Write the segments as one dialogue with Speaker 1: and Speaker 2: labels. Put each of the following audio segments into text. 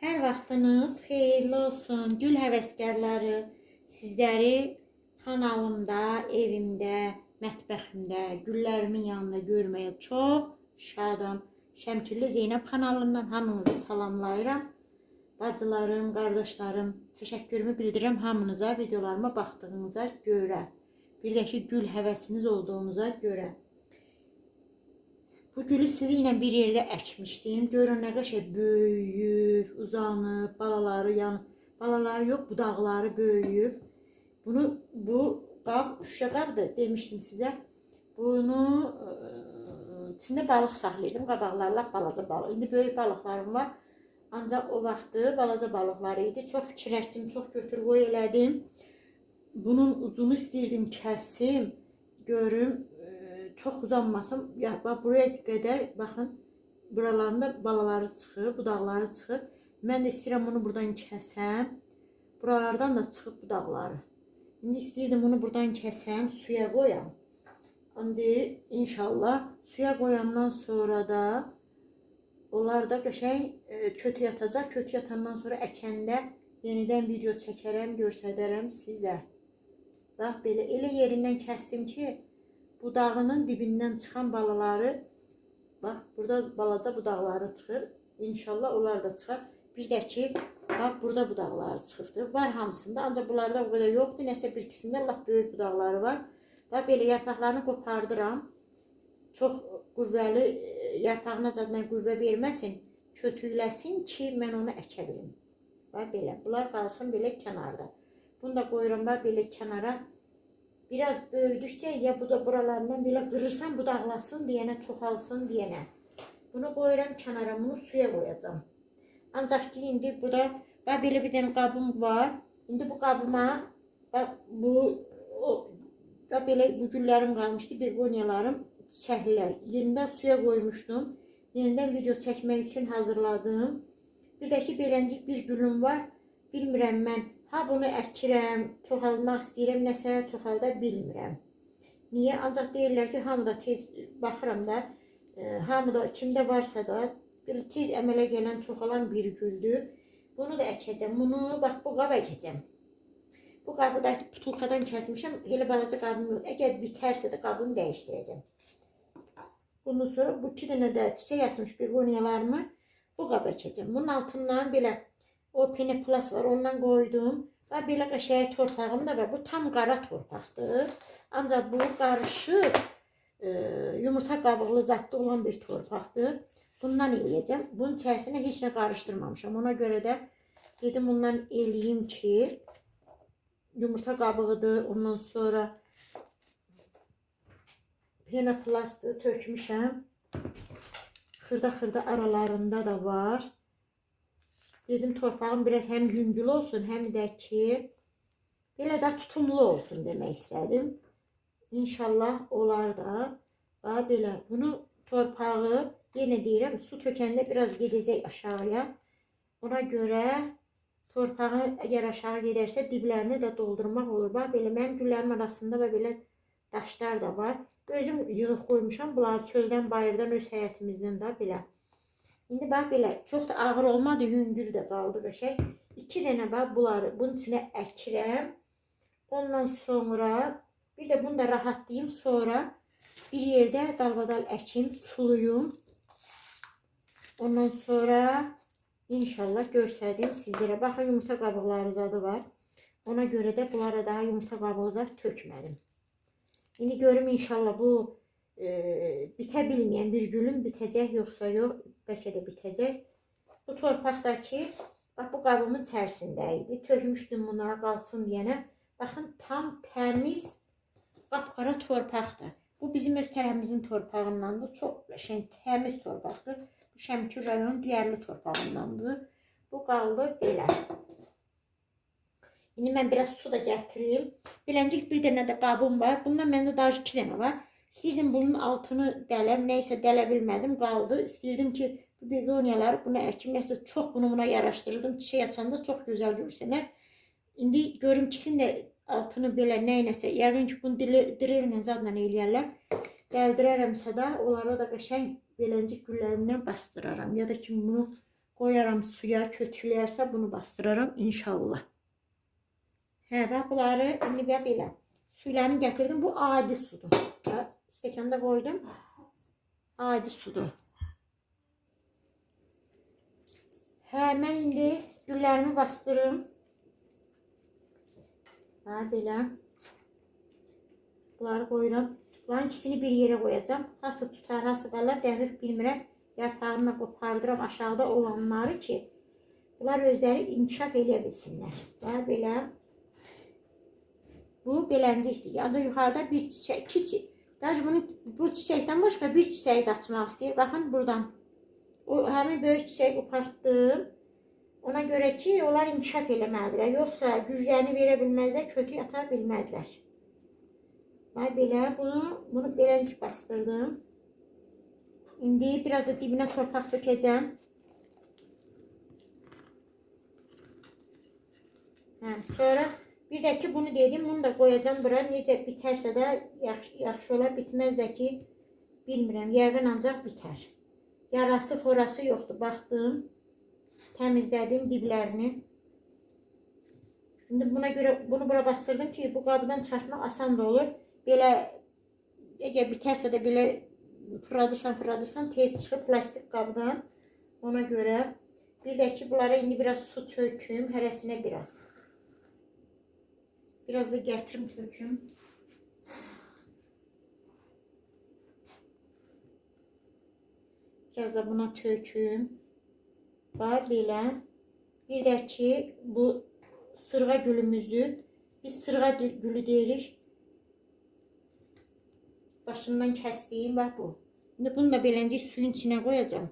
Speaker 1: Hər vaxtınız xeyirli olsun. Gül həvəskarları, sizləri kanalımda, evimdə, mətbəximdə, güllərimin yanında görməyə çox şadam. Şəmkirli Zeynəb kanalından hamınızı salamlayıram. Bacılarım, qardaşlarım, təşəkkürümü bildirirəm hamınıza videolarıma baxdığınıza görə. Bir də ki gül həvəsiniz olduğunuza görə. Bu gülü sizinlə bir yerdə əkmişdim. Görün nə qəşəng böyüyüb, uzanıb, balaları yan balaları yox, budaqları böyüyüb. Bunu bu qab şüşə qabdır demişdim sizə. Bunu ə, içində balıq saxlayırdım. Qabaqlar lap balaca balıq. İndi böyük balıqlarım var. Ancaq o vaxtı balaca balıqlar idi. Çox fikirləşdim, çox götür-qoy elədim. Bunun ucunu istəyirdim kəsim, görüm, ə, çox uzanmasın. Ya bax buraya qədər baxın, buralarında balaları çıxır, budaqları çıxır. Mən də istəyirəm bunu buradan kəsəm. Buralardan da çıxıb budaqları. İndi istəyirdim bunu buradan kəsəm, suya qoyam. İndi inşallah suya qoyandan sonra da onlar da qəşəng e, kötü yatacaq. Kötü yatandan sonra əkəndə yenidən video çəkərəm, göstərərəm sizə. Bax belə elə yerindən kəsdim ki, budağının dibindən çıxan balaları bax burada balaca budaqları çıxır. İnşallah onlar da çıxar. Bir də ki, bax burada budaqları çıxıbdı. Var hamısında, ancaq bunlarda o qədər yoxdur. Nəsə bir ikisində lap böyük budaqları var. Bax belə yarpaqlarını qopardıram. Çox qüvvəli e, yarpağına zadına qüvvə verməsin, kötükləsin ki, mən onu əkə bilim. Bax belə. Bunlar qalsın belə kənarda. Bunu da qoyuram bax belə kənara. Biraz böyüdükcə ya bu da buralarından belə qırırsan budaqlasın deyənə, çoxalsın deyənə. Bunu qoyuram kənara, bunu suya qoyacağam. Ancaq ki, indi burada bax belə bir dənə qabım var. İndi bu qabıma bax bu o bax belə bu güllərim qalmışdı, beqoniyalarım, çiçəklər. Yenidən suya qoymuşdum. Yenidən video çəkmək üçün hazırladım. Bir də ki, beləncik bir gülüm var. Bilmirəm mən ha bunu əkirəm, çoxalmaq istəyirəm, nəsə çoxalda bilmirəm. Niyə? Ancaq deyirlər ki, hamı da tez baxıram da, e, hamı kimdə varsa da bir tez əmələ gələn çoxalan bir güldür. Bunu da əkəcəm. Bunu bax bu qab əkəcəm. Bu qabı da putulkadan kəsmişəm. Elə balaca qabım yox. Əgər bitərsə də qabını dəyişdirəcəm. Bundan sonra bu iki dənə də çiçək açmış begoniyalarımı bu qaba əkəcəm. Bunun altından belə o peneplas var ondan koydum. Və belə qəşəng torpağım da var. Bu tam qara torpaqdır. Ancaq bu qarışıq e, yumurta qabıqlı zadda olan bir torpaqdır. Bundan eləyəcəm. Bunun içərisinə heç nə qarışdırmamışam. Ona görə də dedim bundan eləyim ki yumurta qabığıdır. Ondan sonra penoplastı tökmüşəm. Xırda-xırda aralarında da var. Dedim torpağım biraz hem yüngül olsun hem də ki belə də tutumlu olsun demək istədim. İnşallah olar da. Bax belə bunu torpağı yenə deyirəm su tökəndə biraz gedəcək aşağıya. Ona görə torpağı əgər aşağı gedərsə diblərini də doldurmaq olur. Bax belə mənim güllərim arasında və belə daşlar da var. Özüm yığıb qoymuşam. Bunları çöldən, bayırdan, öz həyətimizdən də belə. İndi bax belə çox da ağır olmadı, yüngül də qaldı qəşəng. 2 dənə bax bunları bunun içinə əkirəm. Ondan sonra bir də bunu da rahatlayım sonra bir yerdə dalbadal əkim, suluyum. Ondan sonra inşallah görsədim sizlərə. Baxın yumurta qabıqları zadı var. Ona görə də bunlara daha yumurta qabığı zad tökmədim. İndi görüm inşallah bu e, bitə bilməyən bir gülüm bitəcək yoxsa yox, bəlkə də bitəcək. Bu torpaqdakı bax bu qabımın içərisində idi. Tökmüşdüm buna qalsın deyənə. Baxın tam təmiz qapqara torpaqdır. Bu bizim öz tərəfimizin torpağındandır. Çox qəşəng təmiz torpaqdır. Bu Şəmkir rayonun digərli torpağındandır. Bu qaldı belə. İndi mən biraz su da gətirim. Beləncik bir dənə də qabım var. Bundan məndə daha iki dənə var. İstəyirdim bunun altını dələm, nəysə dələ bilmədim, qaldı. İstəyirdim ki, bu begoniyaları buna əkim, nəsə çox bunu buna yaraşdırdım. Çiçək açanda çox gözəl görsənər. İndi görüm ikisini də altını belə nəynəsə, yəqin ki, bunu dirillə zadla eləyərlər. Dəldirərəmsə də, onlara da qəşəng beləncik güllərindən bastıraram. Ya da ki, bunu Qoyaram suya, kötülərsə bunu bastıraram inşallah. Hə, bax bunları indi belə. Suylarını gətirdim. Bu adi sudur. Bax, stəkanda qoydum. Adi sudur. Hə, mən indi güllərimi bastırım. Ha belə. Bunları qoyuram. Bunların ikisini bir yerə qoyacağam. Hası tutar, hası qalar, dəqiq bilmirəm. Yarpağını qopardıram aşağıda olanları ki, bunlar özləri inkişaf eləyə bilsinlər. Və belə. Bu beləncikdir. Ancaq yuxarıda bir çiçək, iki çiçək. Daha bunu bu çiçəkdən başqa bir çiçəyi də açmaq istəyir. Baxın buradan. O həmin böyük çiçəyi qopartdım. Ona görə ki, onlar inkişaf eləməlidirlər. Yoxsa güclərini verə bilməzlər, kökü yata bilməzlər. Bax belə bunu bunu beləncik bastırdım. İndi biraz da dibinə torpaq dökəcəm. Hə, sonra bir də ki bunu dedim, bunu da qoyacağam bura. Necə bitərsə də yaxşı, yaxşı olar, bitməz də ki bilmirəm. Yəqin ancaq bitər. Yarası, xorası yoxdur. Baxdım. Təmizlədim diblərini. Şimdi buna görə bunu bura bastırdım ki, bu qabdan çıxartmaq asan da olur. Belə əgər bitərsə də belə fırladırsan, fırladırsan tez çıxır plastik qabdan. Ona görə bir də ki, bunlara indi biraz su töküm, hərəsinə biraz. Biraz da gətirim töküm. Biraz da buna töküm. Bax belə. Bir də ki, bu sırğa gülümüzdür. Biz sırğa gülü deyirik. Başından kəsdiyim bax bu. İndi bunu da beləncə suyun içinə qoyacağam.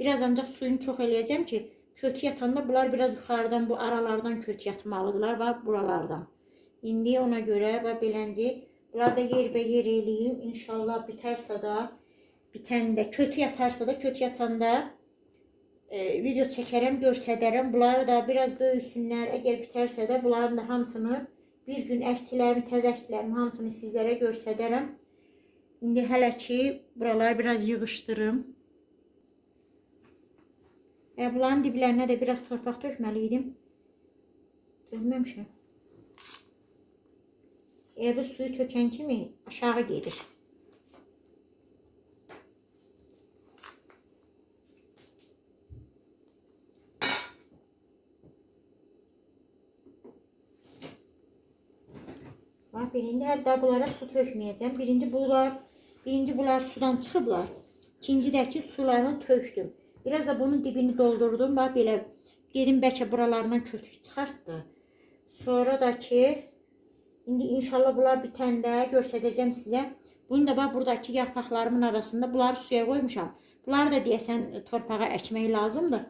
Speaker 1: Biraz ancaq suyunu çox eləyəcəm ki, kök yatanda bunlar biraz yuxarıdan bu aralardan kök yatmalıdırlar bax buralardan. İndi ona görə bax beləncə bunlar da yerbə yer eləyim. İnşallah bitərsə də bitəndə kötü yatarsa da kötü yatanda e, video çəkərəm, göstərərəm. Bunları da biraz böyüsünlər. Əgər bitərsə də bunların da hamısını bir gün əktilərin, təzə əktilərin hamısını sizlərə göstərərəm. İndi hələ ki buraları biraz yığışdırım. E, bunların diblərinə də biraz torpaq tökməli idim. Dönməmişəm. E, bu suyu tökən kimi aşağı gedir. Bax, birinci hətta bunlara su tökməyəcəm. Birinci bunlar, birinci bunlar sudan çıxıblar. İkinci də ki sularını tökdüm. Biraz da bunun dibini doldurdum. Bax belə dedim bəlkə buralarından kötük çıxartdı. Sonra da ki indi inşallah bunlar bitəndə göstərəcəm sizə. Bunu da bax buradakı yarpaqlarımın arasında bunları suya qoymuşam. Bunları da deyəsən torpağa əkmək lazımdır.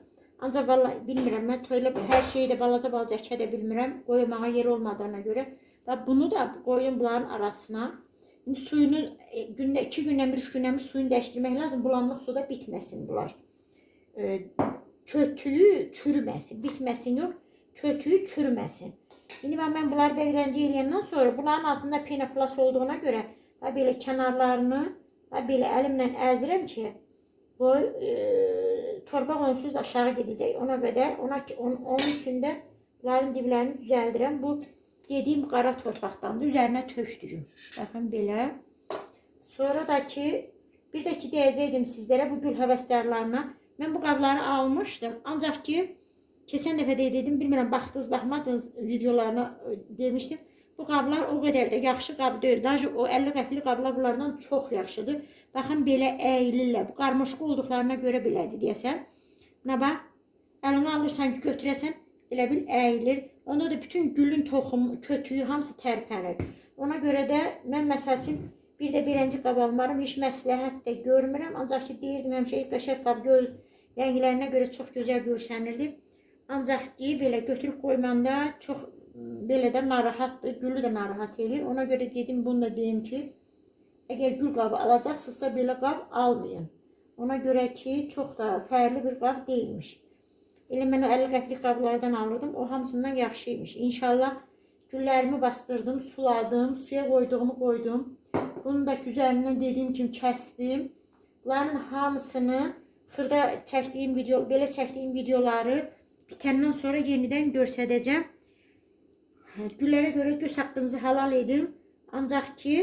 Speaker 1: Ancaq vallahi bilmirəm mən toyla hər şeyi də balaca balaca əkə də bilmirəm. Qoymağa yer olmadığına görə. Və bunu da qoydum bunların arasına. İndi suyunu e, gündə 2 gündən bir, 3 gündən bir suyunu dəyişdirmək lazım. Bulanlıq suda bitməsin bunlar. E, kötüyü çürüməsin, bitməsin yox, kötüyü çürüməsin. İndi mən, mən bunları bevrəncə eləyəndən sonra bunların altında penoplas olduğuna görə və belə kənarlarını və belə əlimlə əzirəm ki, bu e, torpaq onsuz da aşağı gedəcək. Ona qədər, ona on, onun üçün də bunların diblərini düzəldirəm. Bu Dediyim qara torpaqdandır. Üzərinə tökdüyüm. Baxın belə. Sonra da ki, bir də ki deyəcəkdim sizlərə bu gül həvəsdarlarına. Mən bu qabları almışdım. Ancaq ki, keçən dəfə də dedim, bilmirəm baxdınız, baxmadınız videolarına demişdim. Bu qablar o qədər də yaxşı qab deyil. Daha o 50 qəpikli qablar bunlardan çox yaxşıdır. Baxın belə əyilirlər. Bu qarmaşıq olduqlarına görə belədir deyəsən. Buna bax. Əlini alırsan ki, götürəsən, elə bil əyilir. Onda da bütün gülün toxumu, kötüyü hamısı tərpənir. Ona görə də mən məsəl üçün bir də birinci qab almaram, heç məsləhət də görmürəm. Ancaq ki deyirdim həmişə qəşəng qab göz rənglərinə görə çox gözəl görsənirdi. Ancaq ki belə götürüb qoymanda çox belə də narahatdır, gülü də narahat eləyir. Ona görə dedim bunu da deyim ki, əgər gül qabı alacaqsınızsa belə qab almayın. Ona görə ki, çox da fərli bir qab deyilmiş. Elə mən o 50 qəpik qablardan alırdım. O hamısından yaxşıymış. İnşallah güllərimi bastırdım, suladım, suya qoyduğumu qoydum. Bunu da üzərindən dediyim kimi kəsdim. Bunların hamısını xırda çəkdiyim video, belə çəkdiyim videoları bitəndən sonra yenidən göstərəcəm. Güllərə görə göz haqqınızı halal edin. Ancaq ki,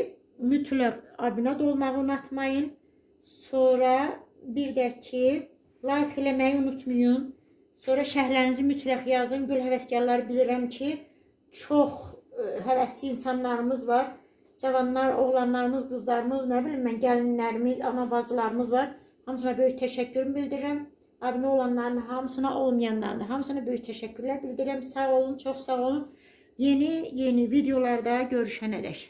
Speaker 1: mütləq abunə olmağı unutmayın. Sonra bir də ki, like eləməyi unutmayın. Sonra şərhlərinizi mütləq yazın. Gül həvəskarları bilirəm ki, çox ə, həvəsli insanlarımız var. Cavanlar, oğlanlarımız, qızlarımız, nə bilim mən, gəlinlərimiz, ana bacılarımız var. Hamısına böyük təşəkkürümü bildirirəm. Abunə olanların hamısına, olmayanların da hamısına böyük təşəkkürlər bildirirəm. Sağ olun, çox sağ olun. Yeni yeni videolarda görüşənədək.